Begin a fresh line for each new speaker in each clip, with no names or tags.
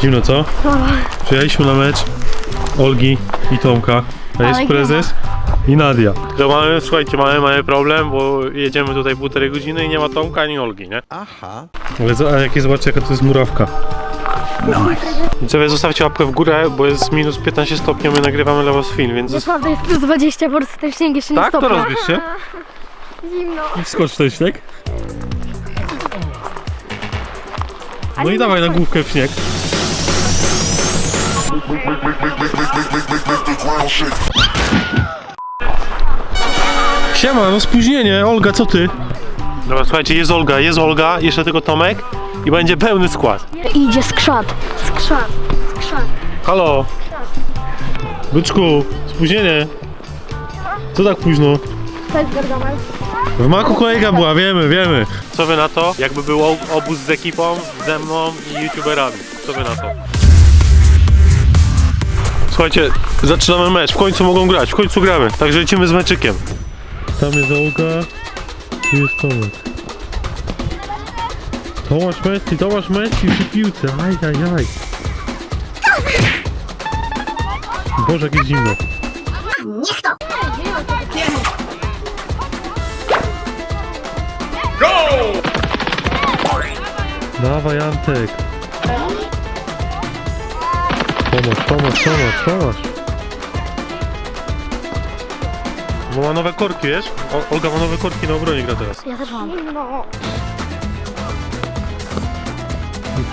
Zimno co? Przyjechaliśmy na mecz Olgi i Tomka. A jest
Ale
prezes i Nadia. To mamy, słuchajcie, mamy, mamy problem, bo jedziemy tutaj półtorej godziny i nie ma Tomka ani Olgi, nie?
Aha.
Ale za- a jakie zobaczcie jaka to jest murawka. Widzowie, zostawcie łapkę w górę, bo jest minus 15 stopni, a my nagrywamy dla was film, więc...
Naprawdę jest plus 20, po prostu ten śnieg jeszcze nie
Tak? To
stopnia.
rozbierz się
Zimno.
i wskocz w ten śnieg. No i dawaj na główkę w śnieg. Siema, no spóźnienie. Olga, co ty? Dobra, słuchajcie, jest Olga, jest Olga, jeszcze tylko Tomek i będzie pełny skład.
Idzie skrzat. Skrzat. Skrzat.
Halo? Byczku, spóźnienie. Co tak późno?
To jest Gargamel.
W Maku kolejka była, wiemy, wiemy. Co wy na to? Jakby był obóz z ekipą, ze mną i youtuberami. Co wy na to? Słuchajcie, zaczynamy mecz. W końcu mogą grać, w końcu gramy. Także lecimy z meczykiem. Tam jest Olga, tu jest Tomek. Tomasz Messi, Tomasz Messi przy piłce. Aj, aj, aj. Boże, jak jest zimno. Dawaj Antek. Tomasz, Tomasz, Tomasz, Tomasz. Bo ma nowe korki, wiesz? O, Olga ma nowe korki na obronie gra teraz.
Ja też mam.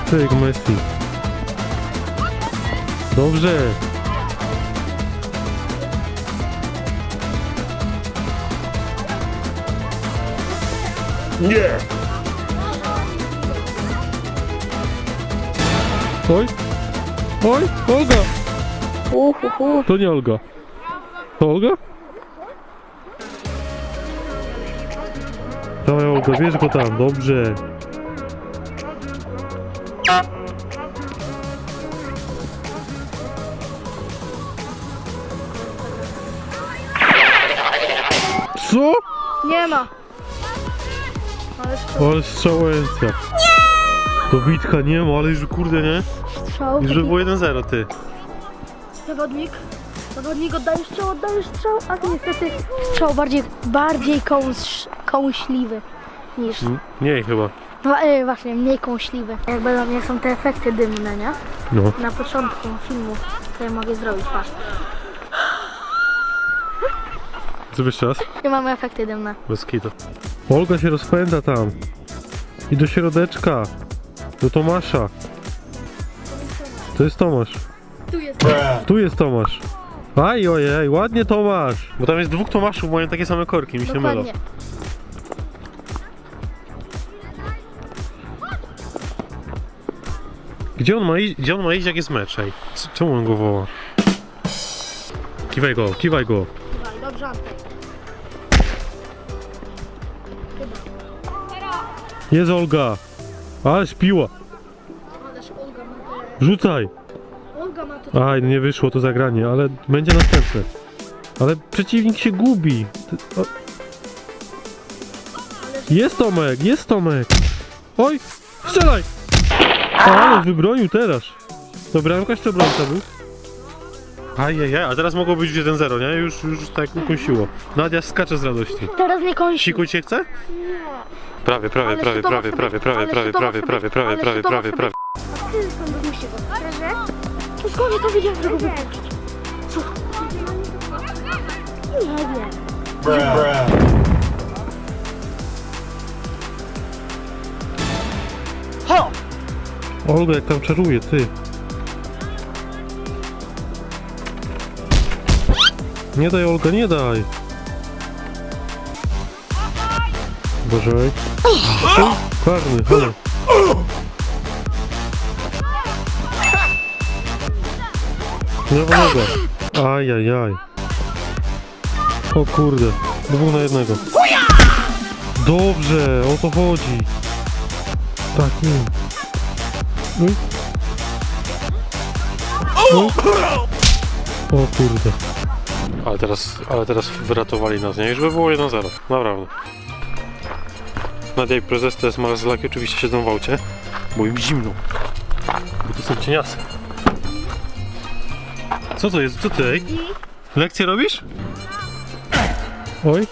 Tyk, Messi. Dobrze. Nie. Oj. Oj, Olga.
Uhuhu.
To nie Olga. To Olga? Dawaj Olga, bierz go tam, dobrze. Co?
Nie ma. Ale strzał.
Ale strzałęcja. Do Witka nie ma, ale już kurde nie?
strzał.
Już by było 1-0 ty.
Zawodnik. Zawodnik oddajesz strzał, oddajesz strzał, a tu niestety strzał bardziej, bardziej kąś, kąśliwy niż.
Nie chyba.
Wa- e, właśnie, mniej kąśliwy. Jakby dla mnie są te efekty dymne, nie?
No.
Na początku filmu, co ja mogę zrobić, patrz.
Jeszcze raz.
I mamy efekty dymne.
Bez kitu. Olga się rozpędza tam. I do środeczka. Do Tomasza. To jest Tomasz.
Tu jest.
Tu jest Tomasz. Aj, ojej, ładnie Tomasz. Bo tam jest dwóch Tomaszów, mają takie same korki, mi się mylą.
Dokładnie.
Gdzie on ma iść, gdzie on ma iść jak jest mecz, ej? C- Czemu on go woła? Kiwaj go, kiwaj go.
Dobrze, Antek.
Jest Olga. Ależ piła.
Ależ Olga ma to.
Rzucaj.
Olga ma to.
Aj, no nie wyszło to zagranie, ale będzie następne. Ale przeciwnik się gubi. Ty- o. Jest Tomek, jest Tomek. Oj, strzelaj! Ale wybronił teraz. To bramkarz czy obrońca był? Ajajaj, a teraz mogło być 1-0, nie? Już, już tak ukąsiło. Nadia skacze z radości.
Teraz nie kończy.
Sikuć się chce? Prawie, prawie, prawie, prawie, prawie, prawie, prawie, prawie, prawie, prawie, prawie, prawie, prawie.
To skąd to wiedziałem, że go wypuścić? Co? Nie wiem.
Olga, jak tam czaruje, ty. Nie daj, Olga, nie daj. Bożej. Oj, Karny, halo. Lewa noga. Ajajaj. O kurde, dwóch na jednego. Dobrze, o to chodzi. Tak, nie. Oj. Oj. O kurde. Ale teraz, ale teraz wyratowali nas, nie? Już by było 1-0, naprawdę. Nadia i prezes to jest Marzlaki oczywiście siedzą w aucie, bo im zimno. Bo to są cieniasy. Co to jest? Co ty? ej? Lekcję robisz? Oj.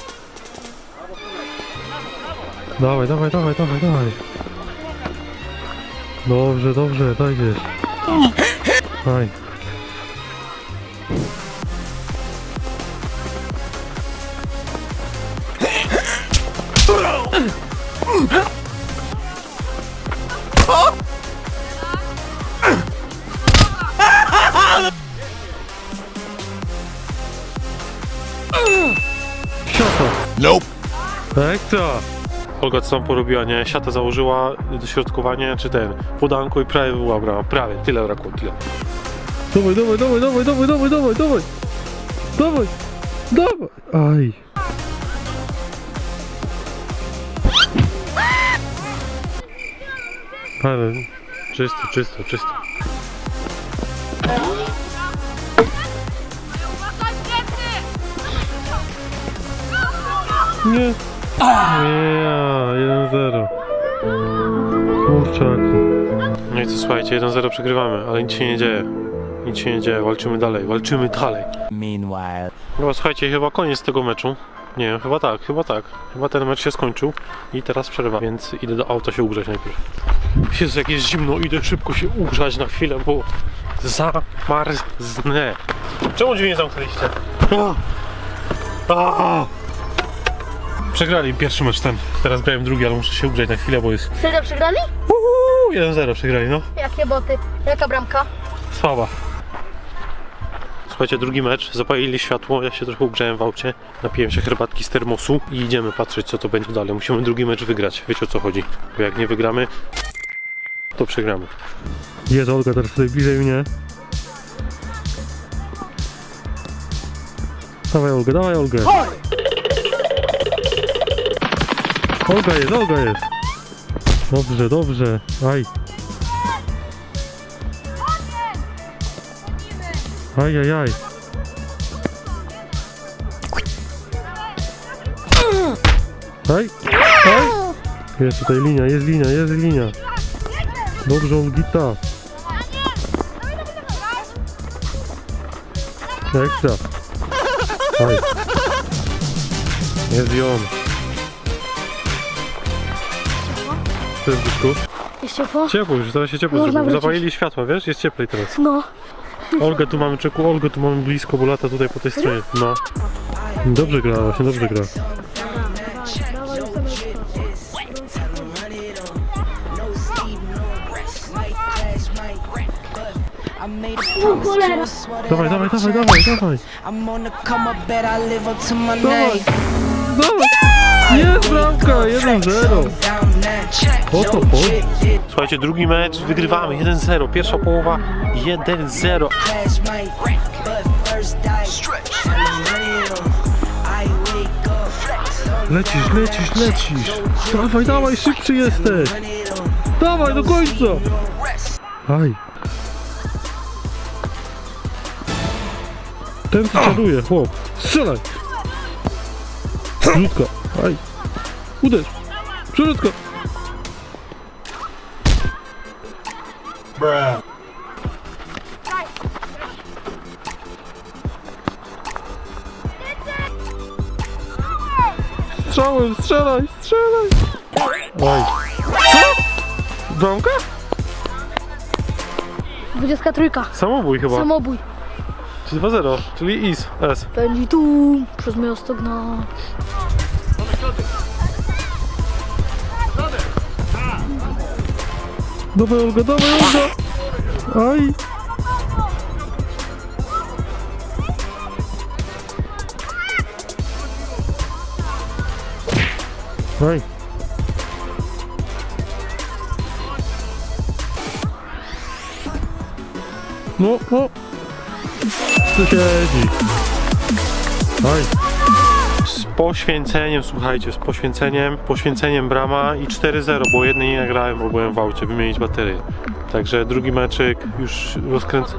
Dawaj, dawaj, dawaj, dawaj, dawaj. Dobrze, dobrze, dajesz. Daj. Siata.
Nope.
Ekstra. Olga co tam porobiła, nie? Siatę założyła, dośrodkowanie, czy ten, podanko i prawie była brama. Prawie, tyle brakło, tyle. Dawaj, dawaj, dawaj, dawaj, dawaj, dawaj, dawaj, dawaj. Dawaj, dawaj. Aj. Ale, czysto, czysto, czysto. Nie. Nie, 1-0. Kurczaki. No i co, słuchajcie, 1-0 przegrywamy, ale nic się nie dzieje. Nic się nie dzieje, walczymy dalej, walczymy dalej.
Meanwhile.
No słuchajcie, chyba koniec tego meczu. Nie chyba tak, chyba tak. Chyba ten mecz się skończył i teraz przerwa, więc idę do auta się ugrzać najpierw. Jest jakieś zimno, idę szybko się ugrzać na chwilę, bo zamarznę. Czemu drzwi nie zamknęliście? A! A! Przegrali pierwszy mecz ten, teraz grałem drugi, ale muszę się ugrzać na chwilę, bo jest
Serio przegrali?
Uuu, 1-0 przegrali, no.
Jakie boty? Jaka bramka?
Słaba. Słuchajcie, drugi mecz, zapalili światło, ja się trochę ugrzałem w aucie, napiłem się herbatki z termosu i idziemy patrzeć co to będzie dalej. Musimy drugi mecz wygrać, wiecie o co chodzi. Bo jak nie wygramy, to przegramy. Jest Olga teraz tutaj bliżej mnie. Dawaj Olga, dawaj Olgę. Olga jest, Olga jest. Dobrze, dobrze. Aj. Aj, aj, aj. Aj, aj. Jest tutaj linia, jest linia, jest linia. Dobrze, Olgita. Ekstra. Aj. Jest i on. To jest.
Jest ciepło?
Ciepło już, zaraz się ciepło
Można
zrobiło.
wrócić.
Zapalili światła, wiesz? Jest cieplej teraz.
No.
Olgę tu mamy, czeku, Olgę tu mamy blisko, bo lata tutaj po tej stronie. No. Dobrze gra, właśnie dobrze gra.
No
Dawaj, dawaj, dawaj, dawaj, dawaj. Dawaj. Jest bramka, 1-0.
Down that.
O to chodzi. Słuchajcie, drugi mecz wygrywamy 1-0. Pierwsza połowa 1-0.
Clash might, but first die. Tell 'em run it on. I wake up,
Lecisz, lecisz, lecisz. Dawaj, dawaj, szybszy jesteś. Dawaj, do końca. Aj. Ten tu czaruje, chłop. Strzelaj. Przerzutka. Aj. Uderz. Przerzutka. Strzałem, strzelaj, strzelaj. Oj. Co? Bramka?
23.
Samobój chyba.
Samobój.
Czyli 2-0, czyli IS, S.
Pędzi tu przez miasto gna.
Dawaj Olga, dawaj Olga! Aj! Aj! No, no! Tu siedzi! Poświęceniem, słuchajcie, z poświęceniem, poświęceniem brama i 4-0, bo jednej nie nagrałem, bo byłem w aucie, wymienić baterię. Także drugi meczyk już rozkręc...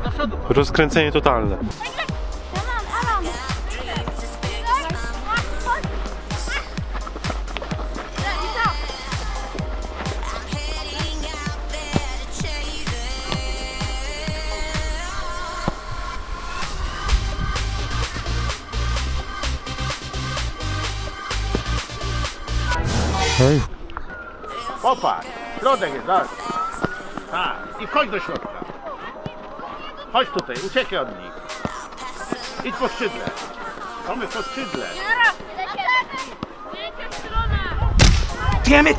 rozkręcenie totalne. Oj,
Popatrz, środek jest, zobacz. Tak, i wchodź do środka. Chodź tutaj, uciekaj od nich. Idź po skrzydle. Tomek po skrzydle.
Damn it!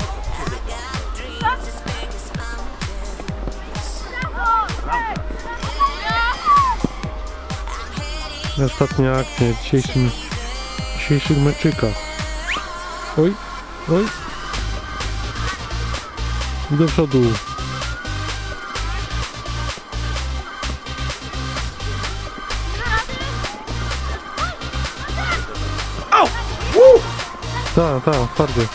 ostatnia akcja w dzisiejszym, dzisiejszych meczykach. Oj, oj. Do przodu. Tak, tak, twardy.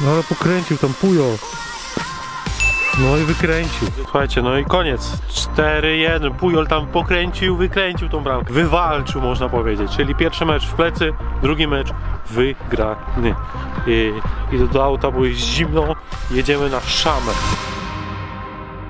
No ale pokręcił tam pujo. No i wykręcił. Słuchajcie, no i koniec. 4-1. Pujol tam pokręcił, wykręcił tą bramkę. Wywalczył, można powiedzieć. Czyli pierwszy mecz w plecy, drugi mecz wygrany. I, i do auta, jest zimno. Jedziemy na szamę.